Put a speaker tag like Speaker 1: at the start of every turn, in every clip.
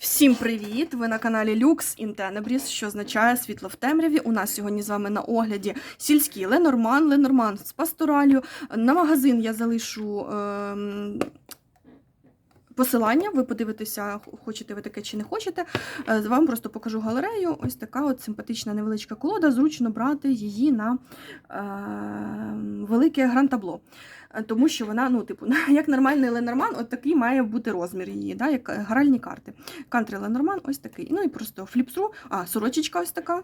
Speaker 1: Всім привіт! Ви на каналі Lux in Tenebris, що означає світло в темряві. У нас сьогодні з вами на огляді сільський Ленорман, Ленорман з пасторалю. На магазин я залишу ем, посилання. Ви подивитеся, хочете ви таке чи не хочете. Е, Вам просто покажу галерею. Ось така от симпатична невеличка колода. Зручно брати її на е, велике грантабло. Е, Тому що вона, ну, типу, як нормальний Ленорман, от такий має бути розмір її, да, як гральні карти. Кантри Ленорман ось такий. Ну і просто фліпсру. А, сорочечка ось така.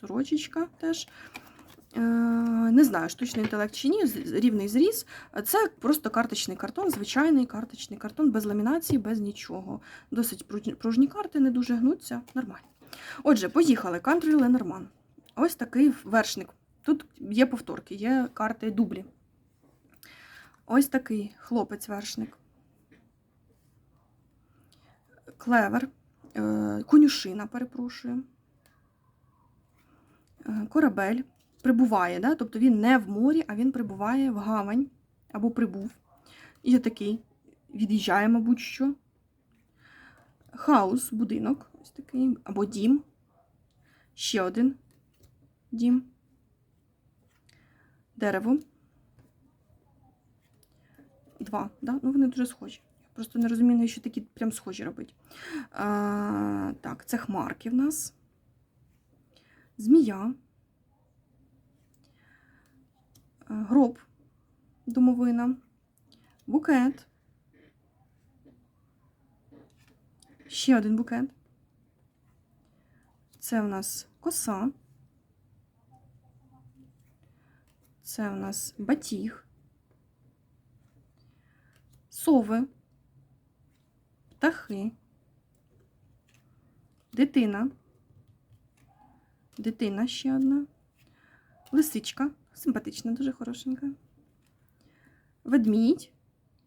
Speaker 1: Сорочечка теж. Е, не знаю, штучний інтелект чи ні, рівний зріз. Це просто карточний картон, звичайний карточний картон, без ламінації, без нічого. Досить пружні- карти, не дуже гнуться, нормально. Отже, поїхали. Country Ленорман. Ось такий вершник. Тут є повторки, є карти дублі. Ось такий хлопець-вершник. Клевер, е, конюшина, перепрошую. Е, Корабель прибуває, да? тобто він не в морі, а він прибуває в гавань або прибув. І такий від'їжджає, мабуть, що. Хаус, будинок, ось такий, або дім. Ще один дім. Дерево. Два, да? ну вони дуже схожі. Я просто не розумію, навіщо такі прям схожі робити. А, так, це хмарки в нас. Змія. А, Гроб, домовина. Букет. Ще один букет. Це у нас коса. Це у нас батіг. Сови, птахи, дитина, дитина ще одна, лисичка, симпатична, дуже хорошенька, ведмідь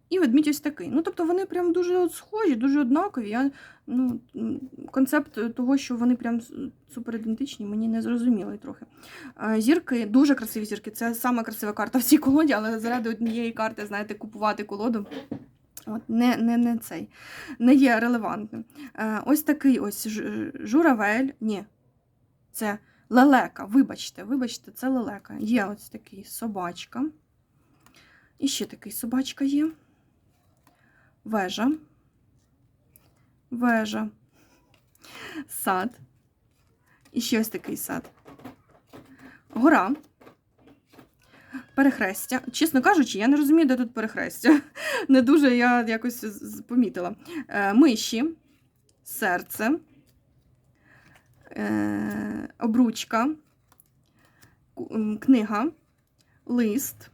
Speaker 1: і ведмідь ось такий. Ну, тобто вони прям дуже схожі, дуже однакові. Я, ну, концепт того, що вони прям с- супер ідентичні, мені не зрозумілий трохи. Зірки, дуже красиві зірки. Це сама красива карта в цій колоді, але заради однієї карти, знаєте, купувати колоду. От, не, не, не цей, не є релевантним. Е, ось такий ось журавель. Ні, це лелека. Вибачте, вибачте, це лелека. Є ось такий собачка. І ще такий собачка є. Вежа. Вежа. Сад. І ще ось такий сад. Гора. Перехрестя. Чесно кажучи, я не розумію, де тут перехрестя. Не дуже я якось помітила. Е, Миші, серце, обручка, книга, лист,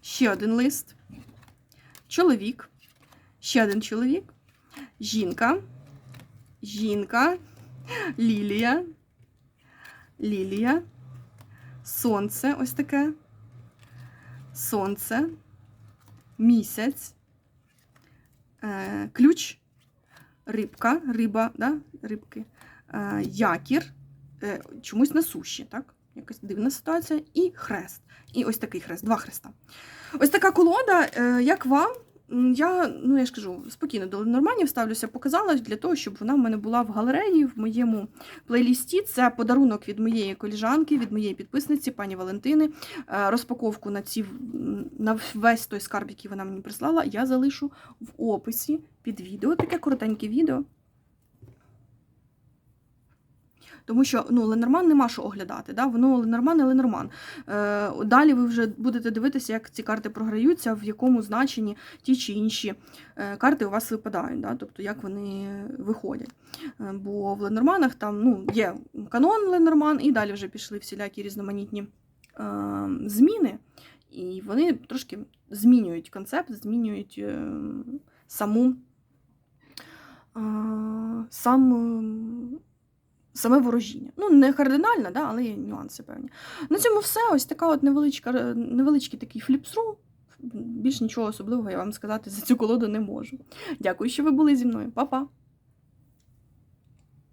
Speaker 1: ще один лист, чоловік, ще один чоловік, жінка, жінка, лілія, лілія, сонце ось таке, сонце, місяць, е, ключ, рибка, риба, да? рибки, е, якір, е, чомусь на суші, так? Якась дивна ситуація, і хрест. І ось такий хрест, два хреста. Ось така колода, е, як вам? Я, ну я ж кажу, спокійно до нормальнів ставлюся, показала для того, щоб вона в мене була в галереї, в моєму плейлісті. Це подарунок від моєї коліжанки, від моєї підписниці, пані Валентини. Е, Розпаковку на ці на весь той скарб, який вона мені прислала, я залишу в описі під відео. Таке коротеньке відео. Тому що ну, Ленорман нема що оглядати. Да? Воно Ленорман і Ленорман. Е, далі ви вже будете дивитися, як ці карти програються, в якому значенні ті чи інші е, карти у вас випадають, да? тобто як вони виходять. Е, бо в Ленорманах там ну, є канон Ленорман, і далі вже пішли всілякі різноманітні е, зміни, і вони трошки змінюють концепт, змінюють е, саму сам. Е, Саме ворожіння. Ну, не кардинальна, да, але є нюанси певні. На цьому все. Ось така от невеличка, невеличкий такий фліпсру. Більш нічого особливого я вам сказати за цю колоду не можу. Дякую, що ви були зі мною. Па-па!